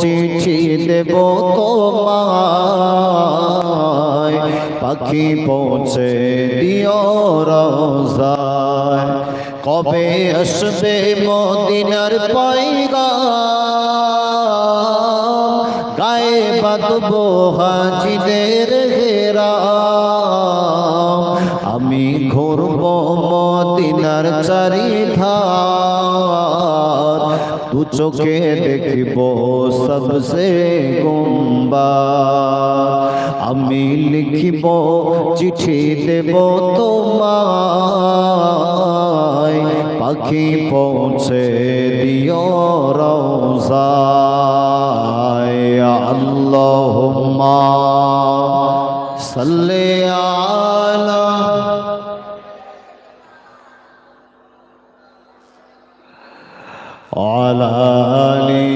চিঠি দেব তোমায়। পাখি পৌঁছে দিও রোজায়। কবে আসবে মদিনার পাইগা গায়ে বাঁধবো হাজিদের ঘেরা আমি ঘুরব মদিনার চারিধার। দু চোখে দেখিব সবসে গুম্বা। আমি লিখিব, চিঠি দেব তোমায়। পাখি পৌঁছে দিও রোজায় আল্লাহুম্মা সাল্লি على آله